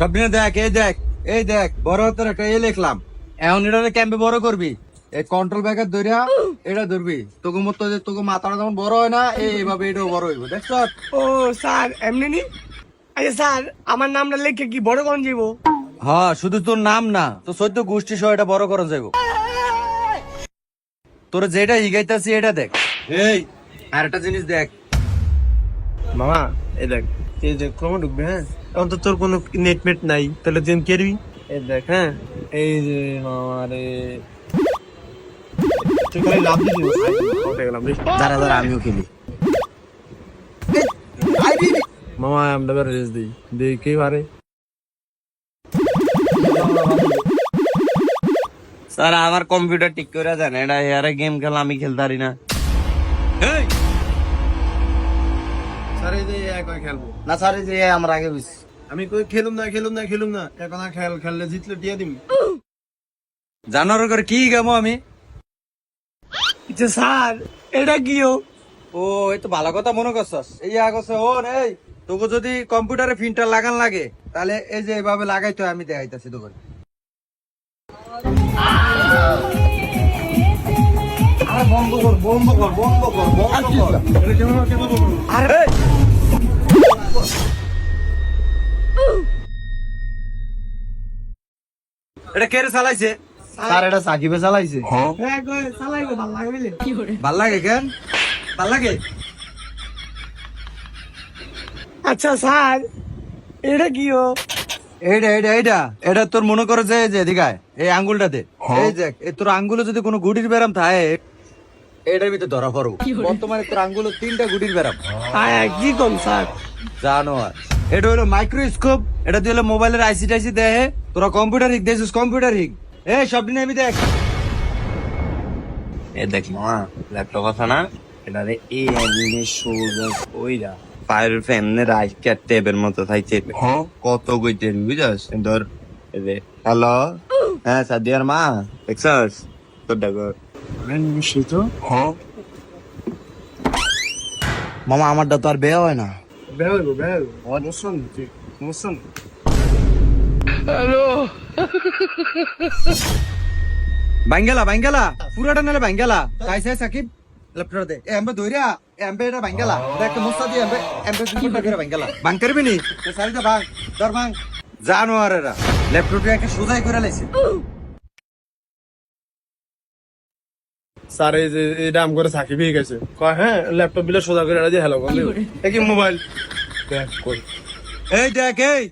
স্বপ্নে দেখ এই দেখ এই দেখ বড় হাতের একটা এ লিখলাম। এখন এটা ক্যাম্পে বড় করবি? এই কন্ট্রোল ব্যাগের ধরিয়া এটা ধরবি। তোকে মতো যে তোকে মাথাটা যখন বড় হয় না এই এইভাবে এটাও বড় হইব দেখছ ও স্যার এমনি নি? আচ্ছা স্যার আমার নামটা লিখে কি বড় কোন যাব হ্যাঁ শুধু তোর নাম না তো সদ্য গোষ্ঠী সহ এটা বড় করা যাইব। তোর যেটা হিগাইতাছি এটা দেখ। এই। আর একটা জিনিস দেখ। মামা এই দেখ এই যে ক্রমে ঢুকবে হ্যাঁ? এখন তো তোর কোনো নেট মেট নাই তাহলে তুই কেরবি এই দেখ হ্যাঁ? এই যে মামা রে তুই খালি লাভ দিবি। উঠে গেলাম রে? দাঁড়া দাঁড়া আমিও খেলি। মামা আমরা বের রেস দিই। দিই কে পারে স্যার আমার কম্পিউটার ঠিক করে এটা এয়ারে গেম খেলা আমি খেলতে পারি না। যে খেলব? না এই যে আমরা আগে বুঝছি। আমি কই খেলুম না খেলুম না খেলুম না। এখন আর খেল খেললে জিতলে টিয়া দিবি করে কি গামো আমি? স্যার এটা কিও ও? এই তো ভালো কথা মনে করছস। এই আগছে ও এই তোকে যদি কম্পিউটারে প্রিন্টার লাগান লাগে তাহলে এই যে এভাবে লাগাইতে আমি দেখাইতাছি তোকে। আর বন্ধ কর বন্ধ কর বন্ধ কর বন্ধ কর। আরে এটা কে রে চালাইছে? স্যার এটা সাকিবে চালাইছে। হ্যাঁ। কই চালাইবো ভালো লাগে বুঝলি? ভালো লাগে কেন? ভালো লাগে? আচ্ছা স্যার এটা কিও এইটা এইটা এইটা এটা তোর মনে করে যে যে এদিকায় এই আঙ্গুলটাতে এই দেখ এই তোর আঙ্গুলে যদি কোনো গুটির ব্যারাম থাকে এটার ভিতরে ধরা পড়ো। বর্তমানে তোর আঙ্গুলে তিনটা গুটির ব্যারাম। হ্যাঁ কি কম স্যার? জানো এটা হলো মাইক্রোস্কোপ এটা দিয়ে হলো মোবাইলের আইসি টাইসি দেহে তোরা কম্পিউটার হিক দেখছিস কম্পিউটার হিক এ সব দিন আমি দেখ। এ দেখ মামা ল্যাপটপ আছে না? এটা রে এই এমনি সোজা ওইরা। ফায়ার ফ্যামনে রাইট কাট টেবের মতো থাকছে কত কইতেন বুঝাস ধর যে হ্যালো হ্যাঁ সাদিয়ার মা দেখছস? তোর দেখো। নিশ্চয়ই তো? মামা আমারটা তো আর বেয়া হয় না। বের হইবো বের হইবো। মুসন তুই মুসন বাঙ্গালা বাঙ্গালা পুরাটা নালে বাঙ্গালা তাই সাই সাকিব ল্যাপটপ দে এ এমবে দইরা এমবে এটা বাঙ্গালা দেখ মুস্তা দি এমবে এমবে দুপুরটা করে বাঙ্গালা বাং করবি নি তো সারিটা ভাগ ধর ভাগ জানো আর এরা ল্যাপটপটা একটা সোজাই করে লাইছে স্যার এই যে এটা আম করে সাকিবে গেছে কয় হ্যাঁ ল্যাপটপ বিলে সোজা করে এটা দিয়ে হ্যালো বল দেখি মোবাইল দেখ কই এই দেখ এই